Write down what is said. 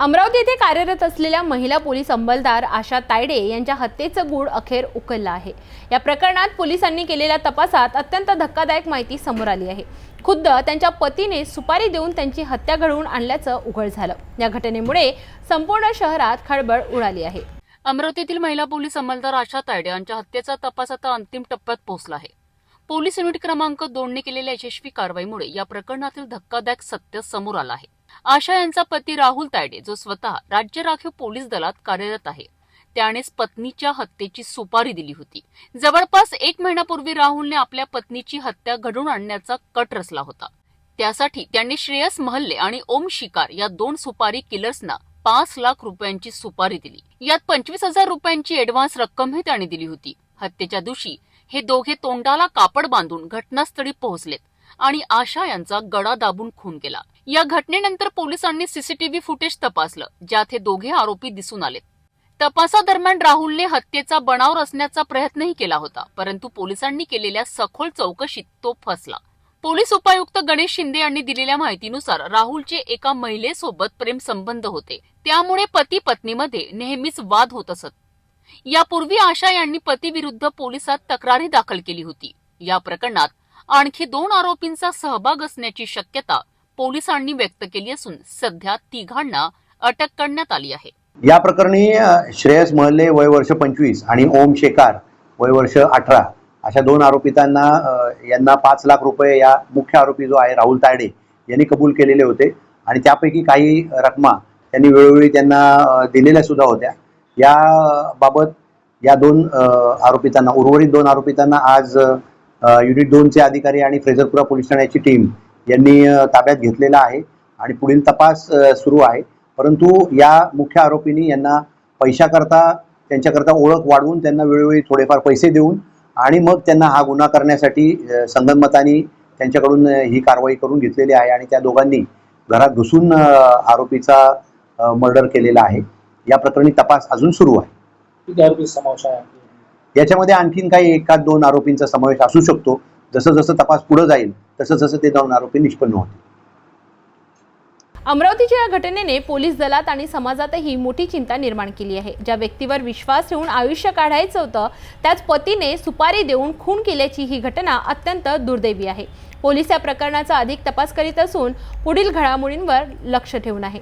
अमरावती येथे कार्यरत असलेल्या महिला पोलीस अंमलदार आशा तायडे यांच्या हत्येचं गूढ अखेर उकललं आहे. या प्रकरणात पोलिसांनी केलेल्या तपासात अत्यंत धक्कादायक माहिती समोर आली आहे. खुद्द त्यांच्या पतीने सुपारी देऊन त्यांची हत्या घडवून आणल्याचं उघड झालं. या घटनेमुळे संपूर्ण शहरात खळबळ उडाली आहे. अमरावतीतील महिला पोलीस अंमलदार आशा तायडे यांच्या हत्येचा तपास आता अंतिम टप्प्यात पोहोचला आहे. पोलीस युनिट क्रमांक दोनने केलेल्या यशस्वी कारवाईमुळे या प्रकरणातील धक्कादायक सत्य समोर आलं आहे. आशा यांचा पती राहुल तायडे जो स्वतः राज्य राखीव पोलीस दलात कार्यरत आहे त्यानेच पत्नीच्या हत्येची सुपारी दिली होती. जवळपास एक महिन्यापूर्वी राहुलने आपल्या पत्नीची हत्या घडवून आणण्याचा कट रचला होता. त्यासाठी त्यांनी श्रेयस महल्ले आणि ओम शिकार या दोन सुपारी किलर्सना पाच लाख रुपयांची सुपारी दिली. यात पंचवीस हजार रुपयांची ऍडव्हान्स रक्कमही त्यांनी दिली होती. हत्येच्या दिवशी हे दोघे तोंडाला कापड बांधून घटनास्थळी पोहोचलेत आणि आशा यांचा गळा दाबून खून केला. या घटनेनंतर पोलिसांनी सीसीटीव्ही फुटेज तपासलं ज्यात हे दोघे आरोपी दिसून आलेत. तपासादरम्यान राहुलने हत्येचा बनाव रचण्याचा प्रयत्नही केला होता परंतु पोलिसांनी केलेल्या सखोल चौकशीत तो फसला. पोलीस उपायुक्त गणेश शिंदे यांनी दिलेल्या माहितीनुसार राहुलचे एका महिलेसोबत प्रेमसंबंध होते. त्यामुळे पती पत्नीमध्ये नेहमीच वाद होत असत. यापूर्वी आशा यांनी पतीविरुद्ध पोलिसात तक्रारी दाखल केली होती. या प्रकरणात आणखी दोन आरोपींचा सहभाग असण्याची शक्यता पोलिसांनी व्यक्त केली असून सध्या तिघांना अटक करण्यात आली आहे. या प्रकरणी श्रेयस महल्ले वय वर्ष पंचवीस आणि ओम शेकार वय वर्ष अठरा अशा दोन आरोपितांना यांना पाच लाख रुपये या मुख्य आरोपी जो आहे राहुल तायडे यांनी कबूल केलेले होते. आणि त्यापैकी काही रकमा त्यांनी वेळोवेळी त्यांना दिलेल्या सुद्धा होत्या. या बाबत या दोन आरोपितांना उर्वरित दोन आरोपितांना आज युनिट दोनचे अधिकारी आणि फ्रेझरपुरा पोलीस ठाण्याची टीम यांनी ताब्यात घेतलेला आहे आणि पुढील तपास सुरू आहे. परंतु या मुख्य आरोपींनी यांना पैशाकरता त्यांच्याकरता ओळख वाढवून त्यांना वेळोवेळी थोडेफार पैसे देऊन आणि मग त्यांना हा गुन्हा करण्यासाठी संगनमतानी त्यांच्याकडून ही कारवाई करून घेतलेली आहे आणि त्या दोघांनी घरात घुसून आरोपीचा मर्डर केलेला आहे. या प्रकरणी तपास अजून सुरू आहे. समावेश याच्यामध्ये आणखीन काही एकाच दोन आरोपींचा समावेश असू शकतो. जसं जसं तपास पुढे जाईल तसं जसं ते दोन आरोपी निष्पन्न होतील. अमरावतीच्या या घटनेने पोलीस दलात आणि समाजातही मोठी चिंता निर्माण केली आहे. ज्या व्यक्तीवर विश्वास ठेवून आयुष्य काढायचं होतं त्याच पतीने सुपारी देऊन खून केल्याची ही घटना अत्यंत दुर्दैवी आहे. पोलीस या प्रकरणाचा अधिक तपास करीत असून पुढील घडामोडींवर लक्ष ठेवून आहे.